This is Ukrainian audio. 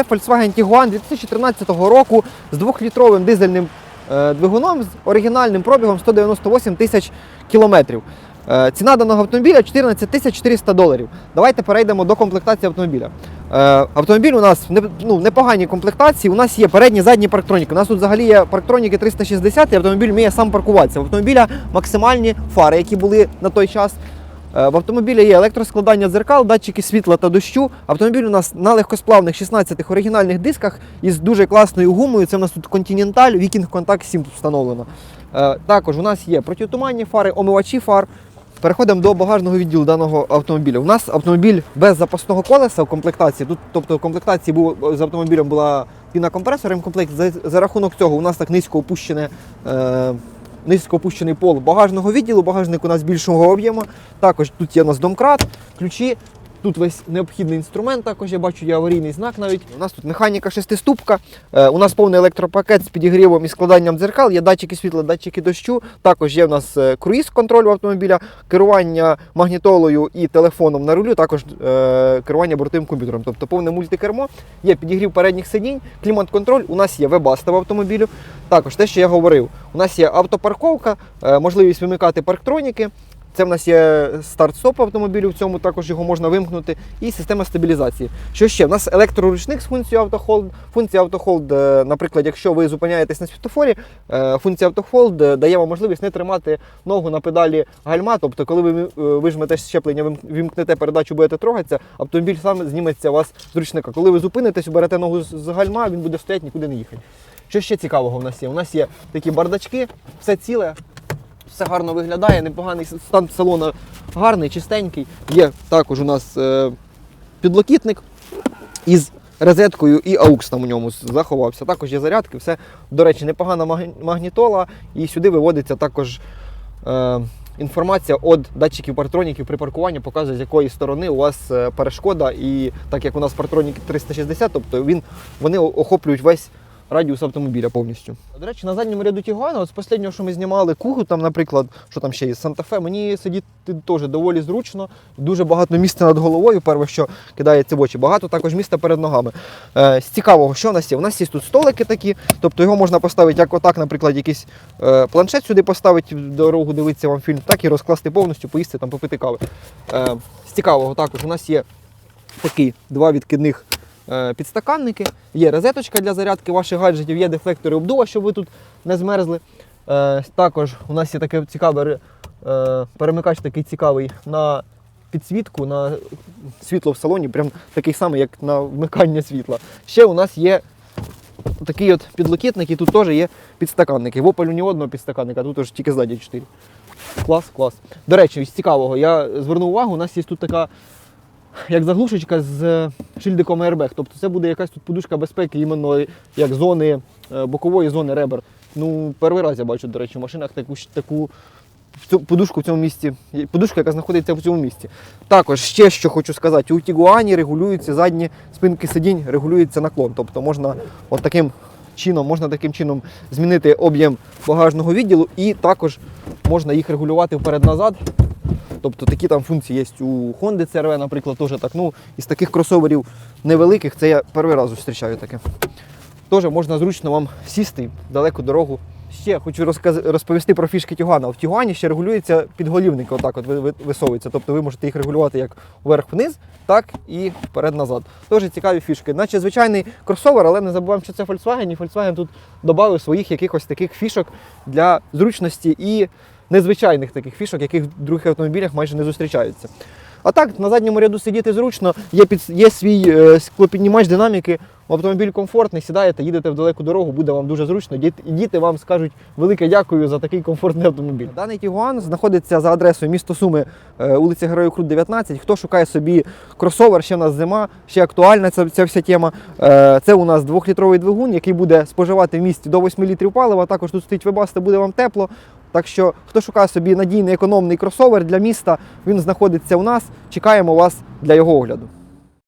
Це Volkswagen Tiguan 2013 року з 2-літровим дизельним е, двигуном з оригінальним пробігом 198 тисяч кілометрів. Е, Ціна даного автомобіля 14 тисяч 400 доларів. Давайте перейдемо до комплектації автомобіля. Е, Автомобіль у нас ну, непоганій комплектації. У нас є передні задні парктроніки. У нас тут взагалі є парктроніки 360 і автомобіль вміє сам паркуватися. В автомобіля максимальні фари, які були на той час. Е, В автомобілі є електроскладання дзеркал, датчики світла та дощу. Автомобіль у нас на легкосплавних 16 оригінальних дисках із дуже класною гумою. Це у нас тут Continental Viking Contact 7 тут встановлено. Е, Також у нас є протитуманні фари, омивачі фар. Переходимо до багажного відділу даного автомобіля. У нас автомобіль без запасного колеса в комплектації. Тут, тобто в комплектації був, з автомобілем була піна компресором комплект. За, за рахунок цього у нас так низько опущене. Е, Низько опущений пол багажного відділу, багажник у нас більшого об'єму. Також тут є у нас домкрат, ключі. Тут весь необхідний інструмент, також я бачу є аварійний знак навіть. У нас тут механіка шестиступка. Е, у нас повний електропакет з підігрівом і складанням дзеркал, є датчики світла, датчики дощу. Також є у нас е, круїз контроль автомобіля, керування магнітолою і телефоном на рулю, також е, керування бортовим комп'ютером. Тобто повне мультикермо, є підігрів передніх сидінь, клімат-контроль. У нас є вебаста в автомобілю. Також те, що я говорив, у нас є автопарковка, е, можливість вимикати парктроніки. Це в нас є старт-стоп автомобілю, в цьому також його можна вимкнути, і система стабілізації. Що ще? У нас електроручник з функцією автохолд. Функція автохолд, е, наприклад, якщо ви зупиняєтесь на світофорі, е, функція автохолд дає вам можливість не тримати ногу на педалі гальма. Тобто, коли ви вижмете щеплення, вимкнете передачу, будете трогатися, автомобіль сам зніметься у вас з ручника. Коли ви зупинитесь, берете ногу з гальма, він буде стояти, нікуди не їхати. Що ще цікавого в нас є? У нас є такі бардачки, все ціле, все гарно виглядає, непоганий стан салону гарний, чистенький. Є також у нас е, підлокітник із розеткою і AUX там у ньому заховався. Також є зарядки, все, до речі, непогана маг- магнітола, і сюди виводиться також. Е, Інформація від датчиків партроніків при паркуванні показує, з якої сторони у вас е, перешкода. І так як у нас партроніки 360, тобто він, вони охоплюють весь радіус автомобіля повністю. До речі, на задньому ряду Тігуана, з останнього, що ми знімали кугу, там, наприклад, що там ще є, Санта-Фе, мені сидіти теж доволі зручно. Дуже багато місця над головою, перше, що кидається в очі. Багато також місця перед ногами. Е, з цікавого, що у нас є? У нас є тут столики такі, тобто його можна поставити як отак, наприклад, якийсь е, планшет сюди поставити дорогу, дивитися вам фільм, так і розкласти повністю, поїсти там, попити кави. Е, з цікавого також у нас є такі два відкидних підстаканники, є розеточка для зарядки ваших гаджетів, є дефлектори обдува, щоб ви тут не змерзли. Е, також у нас є таке цікаве е, перемикач такий цікавий на підсвітку, на світло в салоні, прям такий самий, як на вмикання світла. Ще у нас є такий от підлокітник, і тут теж є підстаканники. В Opel ні одного підстаканника, тут теж тільки ззаді 4. Клас, клас. До речі, з цікавого, я звернув увагу, у нас є тут така як заглушечка з е, шильдиком airbag. Тобто це буде якась тут подушка безпеки, іменно як зони е, бокової зони ребер. Ну, перший раз я бачу, до речі, в машинах таку, таку подушку в цьому місці. Подушка, яка знаходиться в цьому місці. Також ще що хочу сказати, у Тігуані регулюються задні спинки сидінь, регулюється наклон. Тобто можна от таким чином, можна таким чином змінити об'єм багажного відділу і також можна їх регулювати вперед-назад. Тобто такі там функції є у Honda CRV, наприклад, теж так. Ну, із таких кросоверів невеликих, це я перший раз зустрічаю таке. Теж можна зручно вам сісти в далеку дорогу. Ще хочу розповісти про фішки Тігуана. В Тігуані ще регулюється підголівник, отак от ви- ви- висовується. Тобто ви можете їх регулювати як вверх-вниз, так і вперед-назад. Теж цікаві фішки. Наче звичайний кросовер, але не забуваємо, що це Volkswagen, і Volkswagen тут додав своїх якихось таких фішок для зручності і незвичайних таких фішок, яких в других автомобілях майже не зустрічаються. А так, на задньому ряду сидіти зручно, є, під, є свій е, склопіднімач динаміки, автомобіль комфортний, сідаєте, їдете в далеку дорогу, буде вам дуже зручно. Діт- І діти вам скажуть велике дякую за такий комфортний автомобіль. Даний Тігуан знаходиться за адресою місто Суми, е, вулиця Героїв Крут, 19. Хто шукає собі кросовер, ще в нас зима, ще актуальна ця, ця вся тема. Е, Це у нас двохлітровий двигун, який буде споживати в місті до 8 літрів палива. Також тут стоїть вебаста, буде вам тепло. Так що, хто шукає собі надійний економний кросовер для міста, він знаходиться у нас. Чекаємо вас для його огляду.